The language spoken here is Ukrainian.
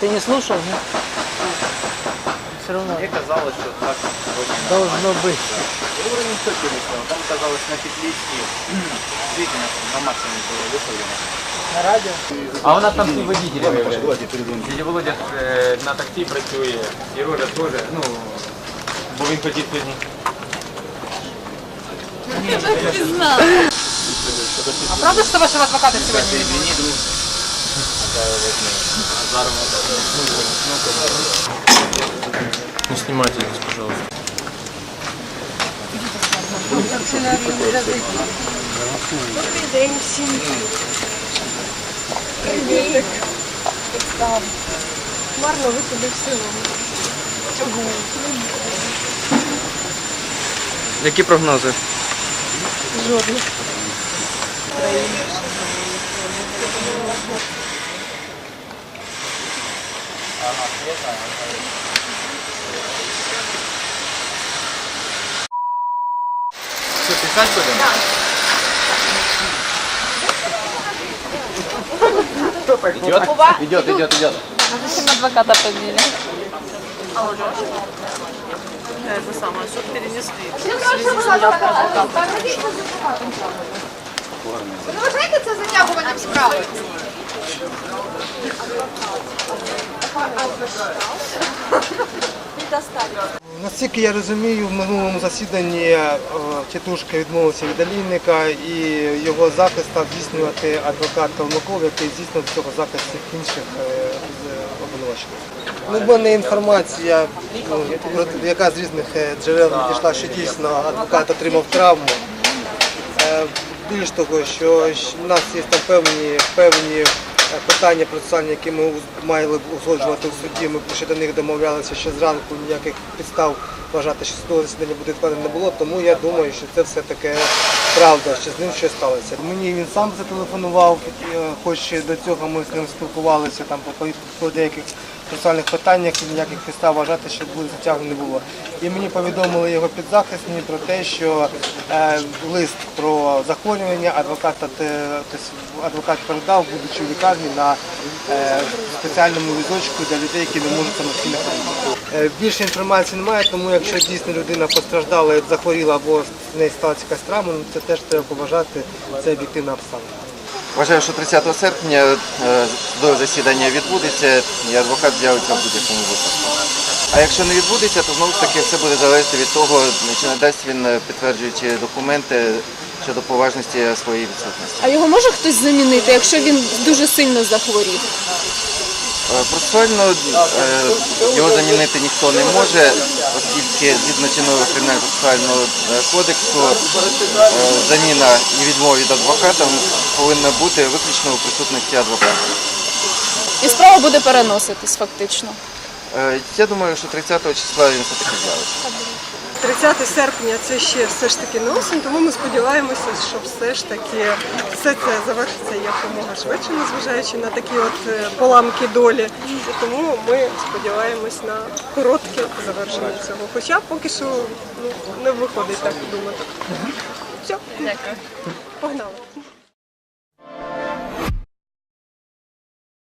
ты не слушал, нет? Все равно Мне казалось, что так очень должно быть. Я говорю, не все перестало. Там казалось на петличке действительно на максимум было выставлено. На радио. А у нас там всі водителі виявляються. Дядя Володя ж е, на таксі працює, і Рожа теж, ну, бо він хотів сьогодні. А правда, что вашего адвоката сегодня не было? Не знімайте здесь, пожалуйста. Добрий день всім. Привіт. Силом. Чого? Які прогнози? Жодних. Що, писати будемо? Идет? Идет, идет, идет. Зачем адвоката побили? Это самое, суд перенесли. Ви вважаєте це затягуванням справи? Наскільки я розумію, в минулому засіданні е, тітушка відмовився від олійника і його захист став здійснювати адвокат Калмаков, який здійснював цього захист інших е, обвинувачених. Ну, в мене інформація, ну, яка з різних е, джерел надійшла, що дійсно адвокат отримав травму. Більш того, що в нас є там певні, певні е, питання процесуальні, які ми мали б узгоджувати в суді. Ми ще до них домовлялися ще зранку, ніяких підстав вважати, що судове засідання буде відкладено не було, тому я думаю, що це все таке правда, що з ним щось сталося. Мені він сам зателефонував, е, хоч до цього ми з ним спілкувалися там по, по деяких процесуальних питаннях, і ніяких підстав вважати, що буде затягнено не було. І мені повідомили його підзахисні про те, що е, лист про захворювання тобто адвокат передав, будучи в лікарні на е, спеціальному візочку для людей, які не можуть самостійно ходити. Е, більше інформації немає, тому якщо дійсно людина постраждала, захворіла або з неї сталася якась травма, ну, це теж треба поважати, це об'єктивна обставина. Вважаю, що 30 серпня е, судове засідання відбудеться і адвокат з'явиться в будь-якому випадку. А якщо не відбудеться, то знову ж таки все буде залежати від того, чи надасть він е, підтверджуючи документи щодо поважності своєї відсутності. А його може хтось замінити, якщо він дуже сильно захворів? Е, Процесуально е, його замінити ніхто не може, оскільки згідно чинного кримінального процесуального е, кодексу заміна і відмова від адвоката повинна бути виключно у присутності адвоката. І справа буде переноситись фактично. Я думаю, що 30 числа він все-таки з'явиться. 30 серпня це ще все ж таки не осінь, тому ми сподіваємося, що все ж таки все це завершиться якомога швидше, незважаючи на такі от е, поламки долі. І тому ми сподіваємось на коротке завершення цього. Хоча поки що ну, не виходить так думати. Все, Дякую. погнали.